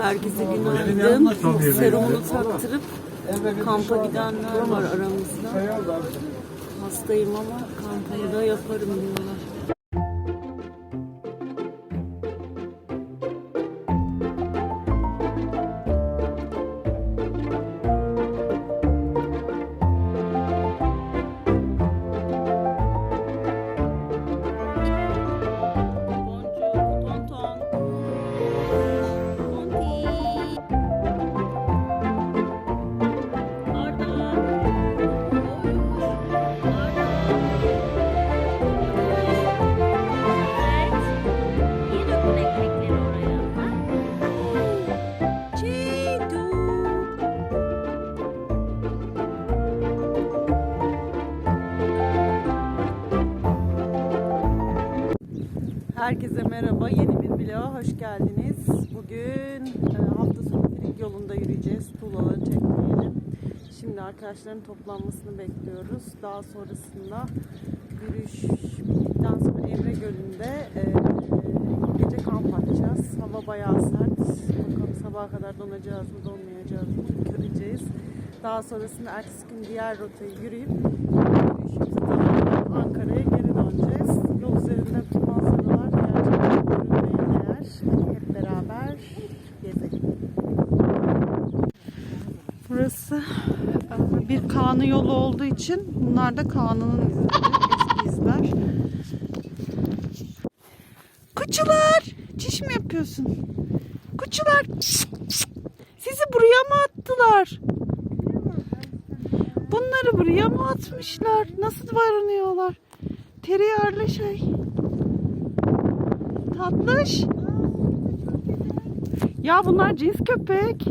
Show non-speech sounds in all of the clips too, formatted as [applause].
Herkese günaydın. Serumunu taktırıp kampa gidenler var aramızda. Hastayım ama kampımı da yaparım diyorlar. Hoş geldiniz. Bugün e, hafta sonu Frig yolunda yürüyeceğiz. Tuğlaları çekmeyelim. Şimdi arkadaşların toplanmasını bekliyoruz. Daha sonrasında yürüyüş bittikten sonra Emre Gölü'nde e, gece kamp atacağız. Hava bayağı sert. Bakalım sabaha kadar donacağız mı donmayacağız mı göreceğiz. Daha sonrasında ertesi gün diğer rotayı yürüyüp yürüyüşümüzü Ankara'ya geri döneceğiz. Yol üzerinde Hep beraber gezelim. Burası bir Kaan'ı yolu olduğu için bunlar da Kaan'ın izleri, izler. Kuçular! Çiş mi yapıyorsun? Kuçular! Sizi buraya mı attılar? Bunları buraya mı atmışlar? Nasıl varınıyorlar? Teriyarlı şey. Tatlış. Ya bunlar cins köpek.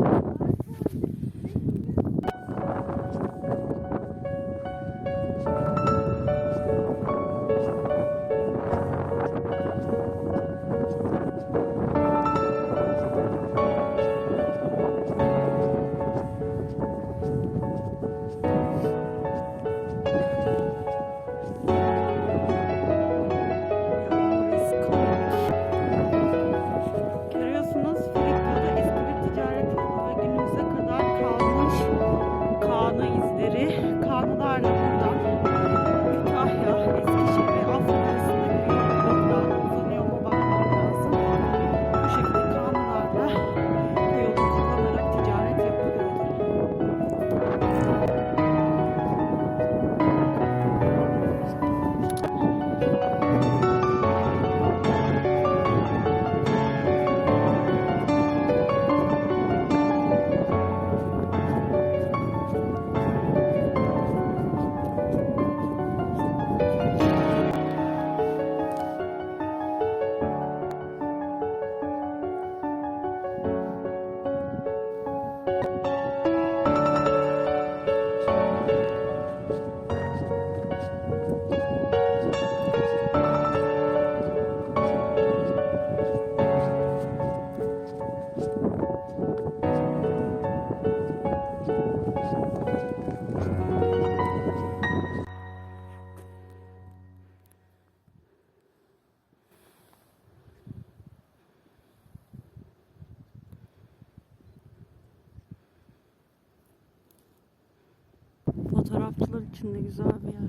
Fotoğrafçılar için de güzel bir yer.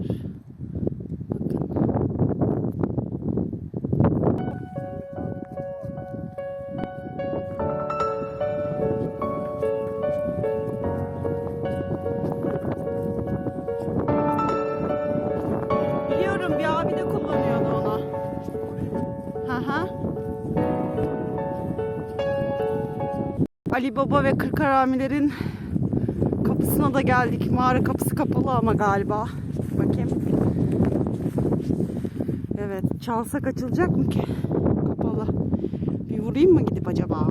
Biliyorum bir abi de kullanıyordu onu. Hı. Ali Baba ve Kırk Haramilerin kapısına da geldik. Mağara kapısı kapalı ama galiba. Bakayım. Evet. Çalsak açılacak mı ki? Kapalı. Bir vurayım mı gidip acaba?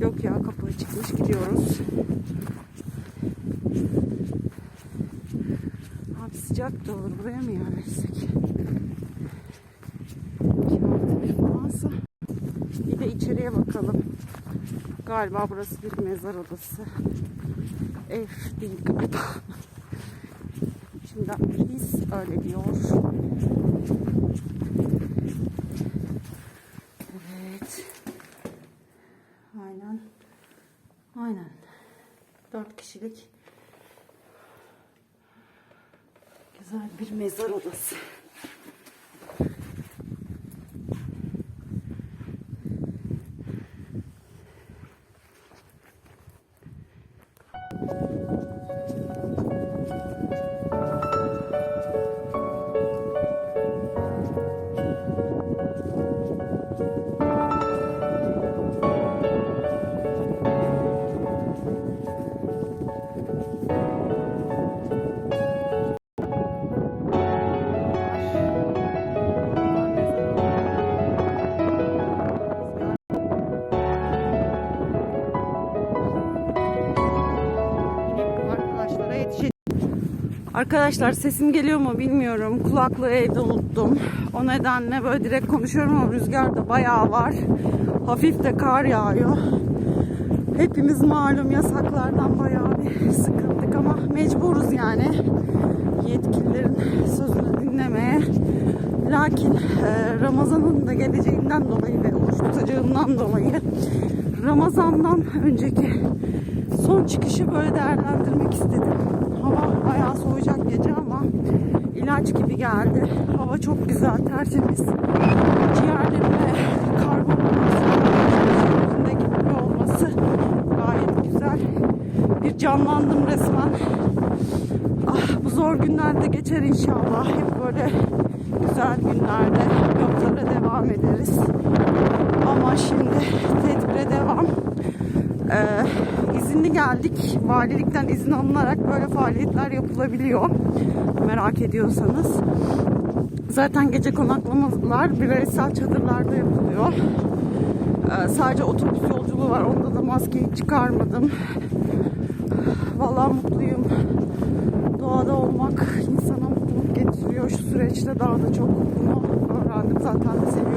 Yok ya kapı açıkmış. Gidiyoruz. Abi sıcak da olur. Buraya mı yerleşsek? Bir de içeriye bakalım. Galiba burası bir mezar odası. Ev değil galiba. Şimdi biz öyle diyor. Evet. Aynen. Aynen. Dört kişilik güzel bir mezar odası. Arkadaşlar sesim geliyor mu bilmiyorum. Kulaklığı evde unuttum. O nedenle böyle direkt konuşuyorum ama rüzgar da bayağı var. Hafif de kar yağıyor. Hepimiz malum yasaklardan bayağı bir sıkıldık ama mecburuz yani. Yetkililerin sözünü dinlemeye. Lakin e, Ramazan'ın da geleceğinden dolayı ve oruç tutacağımdan dolayı Ramazan'dan önceki son çıkışı böyle değerlendirmek istedim. Hava bayağı soğuyacak gece ama ilaç gibi geldi. Hava çok güzel, tertemiz. Ciğerlerimde karbon monoksit gibi olması gayet güzel. Bir canlandım resmen. Ah, bu zor günlerde geçer inşallah. Hep böyle güzel günlerde yollara devam ederiz. Ama şimdi tedbire devam. Ee, izinli geldik. Valilikten izin alınarak böyle faaliyetler yapılabiliyor. Merak ediyorsanız. Zaten gece konaklamalar bireysel çadırlarda yapılıyor. Ee, sadece otobüs yolculuğu var. Onda da maskeyi çıkarmadım. Vallahi mutluyum. Doğada olmak insana mutluluk getiriyor. Şu süreçte daha da çok bunu öğrendim. Zaten de seviyordum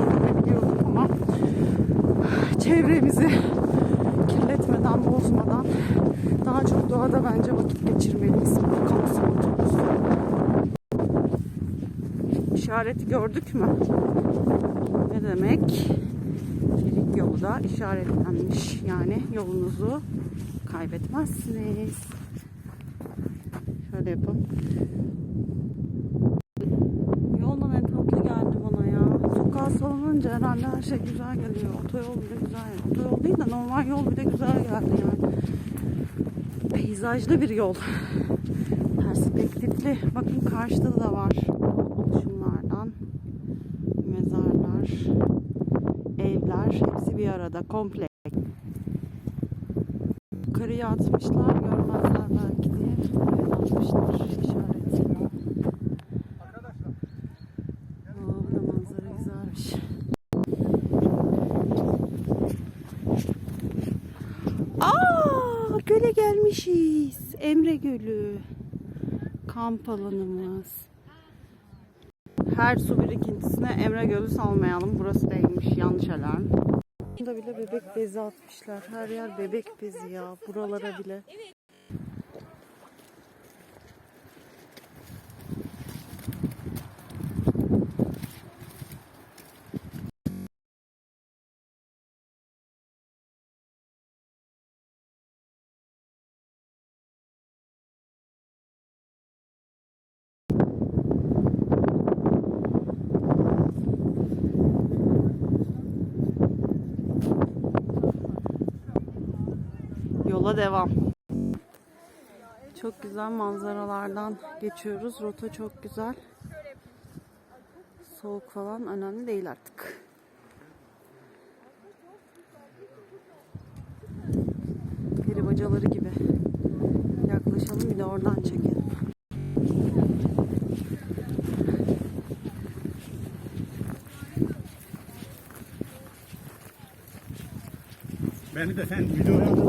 İşareti gördük mü? Ne demek? Çelik yolu da işaretlenmiş. Yani yolunuzu kaybetmezsiniz. Şöyle yapalım. Yoldan en tatlı geldi bana ya. Sokağa salınınca herhalde her şey güzel geliyor. Otoyol bile güzel. Otoyol değil de normal yol bile güzel geldi yani. Peyzajlı bir yol. Perspektifli. Bakın karşıda da var. Arada. Komple. Yukarıya atmışlar. Görmezler belki diye. Buraya da atmışlar. işaret. Aa, da güzelmiş. Aa, göle gelmişiz. Emre Gölü. Kamp alanımız. Her su birikintisine Emre Gölü salmayalım. Burası değilmiş. Yanlış alarm. Burada bile bebek bezi atmışlar. Her yer bebek bezi ya. Buralara bile. Yola devam. Çok güzel manzaralardan geçiyoruz. Rota çok güzel. Soğuk falan önemli değil artık. Peri bacaları gibi. Yaklaşalım bir de oradan çekelim. Beni de sen videoya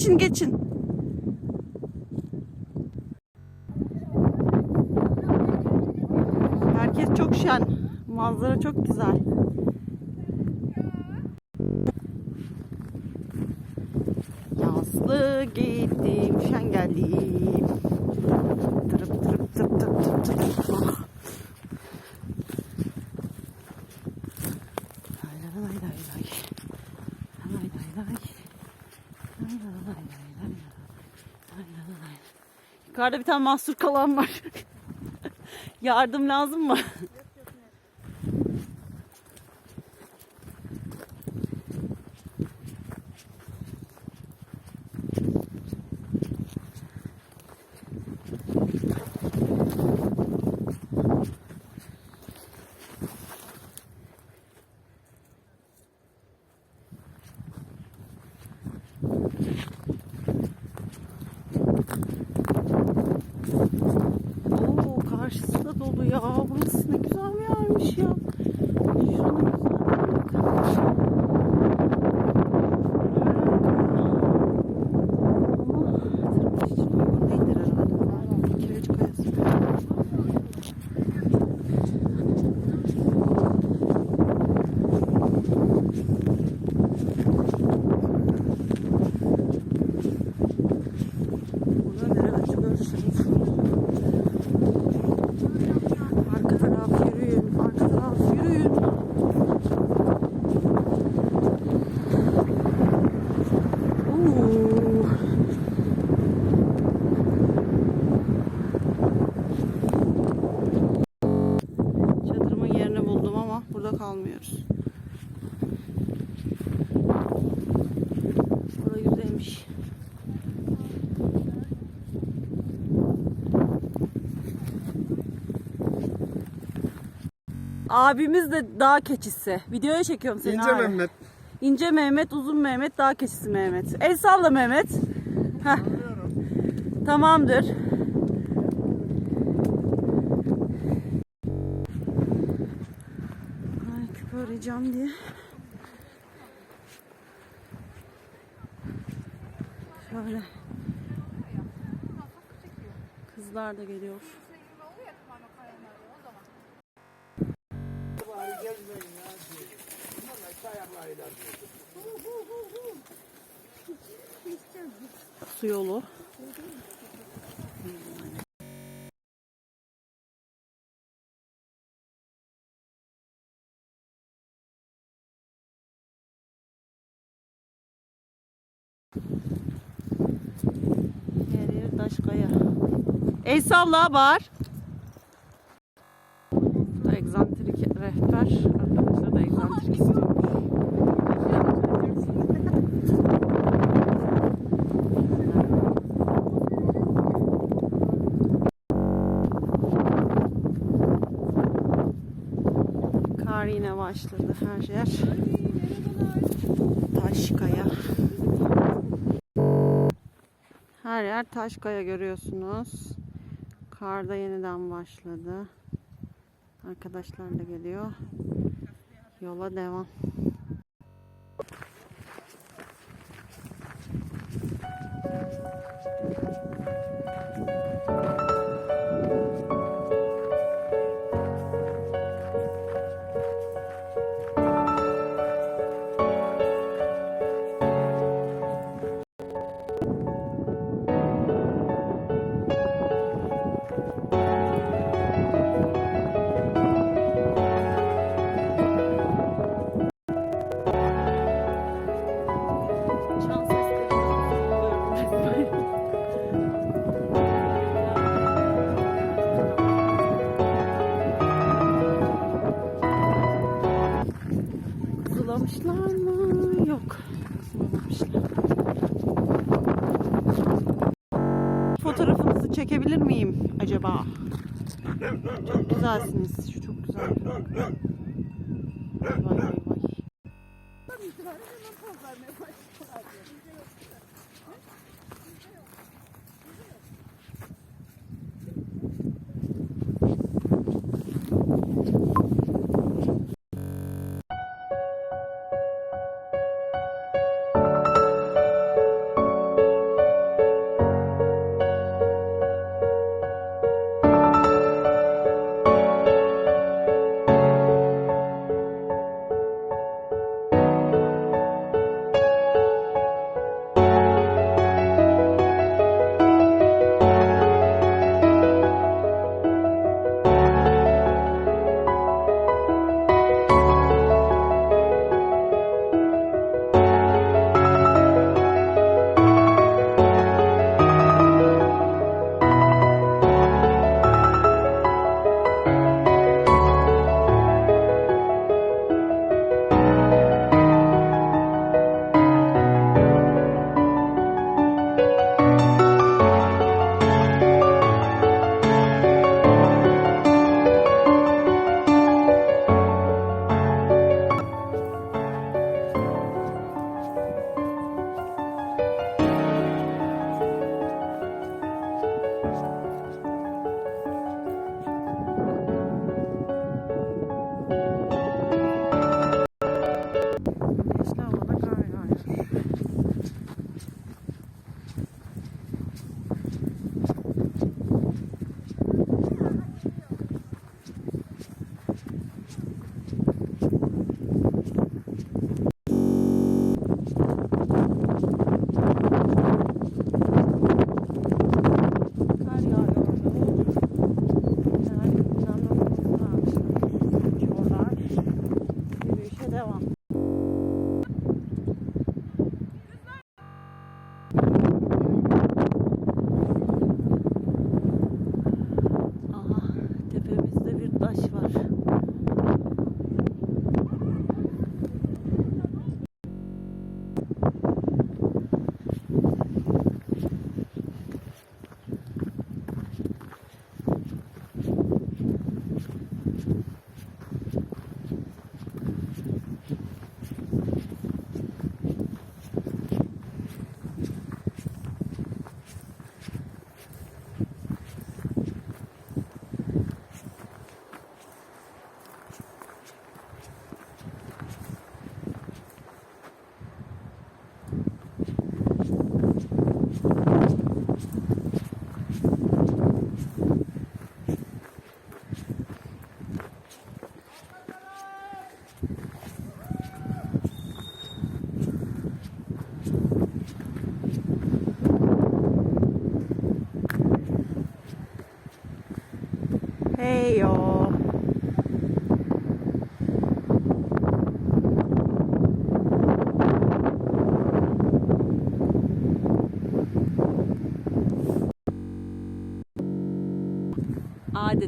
geçin geçin. Herkes çok şen. Manzara çok güzel. Yaslı gittim şen geldim. Yukarıda bir tane mahsur kalan var. [laughs] Yardım lazım mı? Oo karşısı da dolu ya. Burası ne güzel bir yermiş ya. Şunun güzelliğine bakın. Ama tırmanış için uygun değildir herhalde. Kireç kayası. Burada nereler görürsünüz. Arka taraf yürüyün, arka taraf yürüyün. Oo. Çadırımın yerini buldum ama burada kalmıyoruz. Burası güzelmiş. Abimiz de dağ keçisi. Videoya çekiyorum seni İnce abi. Mehmet. İnce Mehmet, uzun Mehmet, dağ keçisi Mehmet. El salla Mehmet. Heh. Tamamdır. Ay küpe arayacağım diye. Şöyle. Kızlar da geliyor. Su yolu. Her yer taş kaya. El salla var. Bu da egzantrik rehber. Arkadaşlar da egzantrik istiyormuş. Kar yine başladı her yer. Taş kaya. Her yer taş kaya görüyorsunuz. Kar da yeniden başladı. Arkadaşlar da geliyor. Yola devam. Çok güzelsiniz. Şu çok güzel.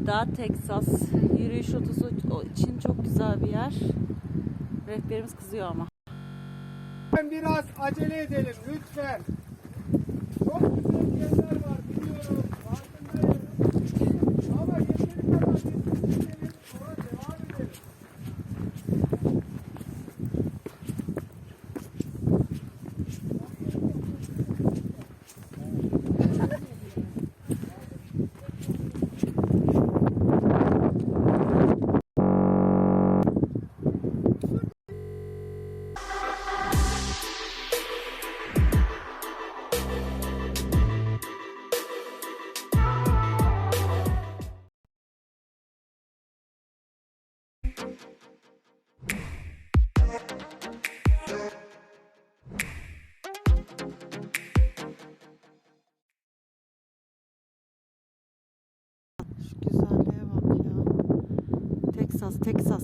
Florida, Texas yürüyüş rotası için çok güzel bir yer. Rehberimiz kızıyor ama. Biraz acele edelim lütfen. Çok güzel Texas.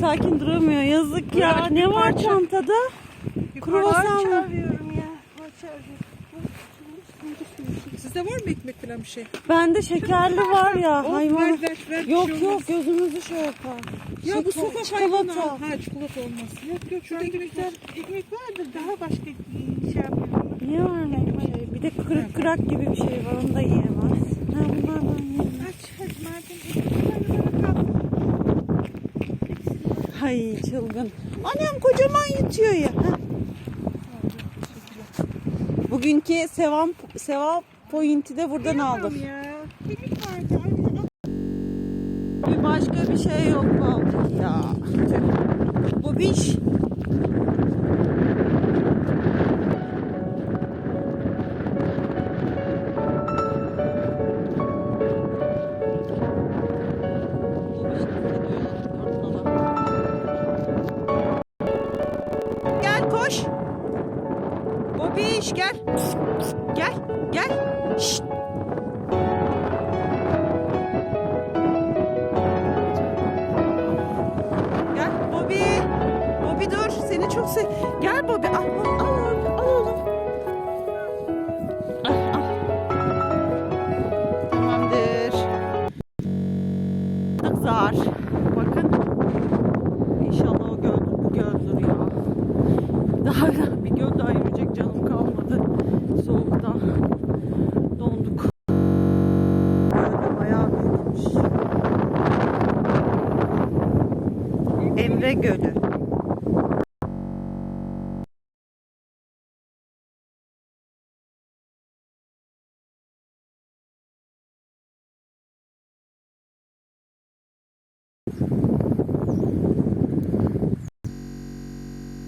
Sakin duramıyor. Yazık ya. Ne var çantada? Kruvasan mı? Sizde var mı ekmek falan bir şey? Bende şekerli var ya. Oh, hayvan. ver, ver, ver, bir Yok şey yok gözümüzü şey yapar. Ya bu Şeker- sokak çikolata. hayvanı. Ha çikolata olmaz. Yok yok şurada ekmekler. Ekmek vardır daha başka şey yapıyorum. Ne var şey? Bir de kırık kırak gibi bir şey var. Onu da yiyemez. Ha bunlardan yiyemez. Aç hadi madem ekmek var bana. Hay çılgın. Annem kocaman yutuyor ya. Ha. Bugünkü sevap, sevap pointi de buradan. Ay, Bir başka bir şey yok vallahi ya. Bu bir